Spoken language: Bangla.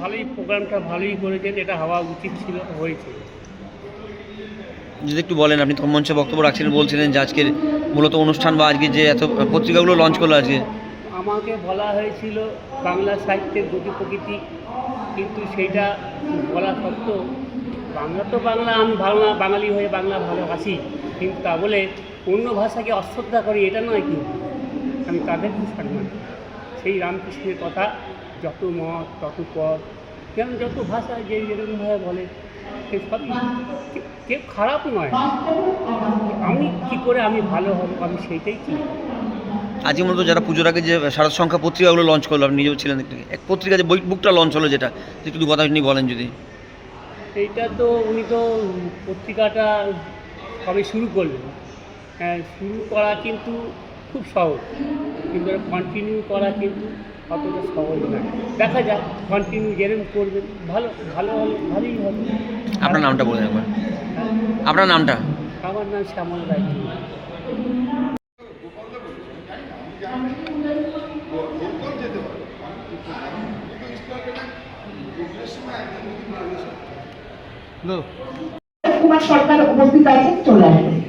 ভালোই প্রোগ্রামটা ভালোই করেছেন এটা হওয়া উচিত ছিল হয়েছে। যদি একটু বলেন আপনি তখন মঞ্চে বক্তব্য রাখছিলেন বলছিলেন যে আজকের মূলত অনুষ্ঠান বা আজকে যে এত পত্রিকাগুলো লঞ্চ করল আজকে। আমাকে বলা হয়েছিল বাংলা সাহিত্যের গতি প্রকৃতি কিন্তু সেইটা বলা সত্ত্বেও বাংলা তো বাংলা আমি বাংলা বাঙালি হয়ে বাংলা ভালোবাসি কিন্তু তা বলে অন্য ভাষাকে অশ্রদ্ধা করি এটা নয় কিন্তু আমি তাদের সম্মান। সেই রামকৃষ্ণের কথা যত মত তত পথ কেন যত ভাষা যে যেরকমভাবে বলে সে সবই কেউ খারাপ নয়। আমি কি করে আমি ভালো হব আমি সেইটাই করি। আজকে মূলত যারা পুজোর আগে যে সারদ সংখ্যা পত্রিকাগুলো লঞ্চ করল আপনি নিজেও ছিলেন একটু। এক পত্রিকা যে বই বুকটা লঞ্চ হলো যেটা একটু দু কথা আপনি বলেন যদি। এইটা তো উনি তো পত্রিকাটা সবে শুরু করলেন। হ্যাঁ শুরু করা কিন্তু খুব সহজ। কিন্তু কন্টিনিউ করা কিন্তু অতটা সহজ নয়। দেখা যাক কন্টিনিউ যেরকম করবেন ভালো ভালো হলে ভালোই হবে। আপনার নামটা বলে একবার। আপনার নামটা? আমার নাম শ্যামল রায়। কুমার সরকার উপস্থিত আছেন চলে আসবেন।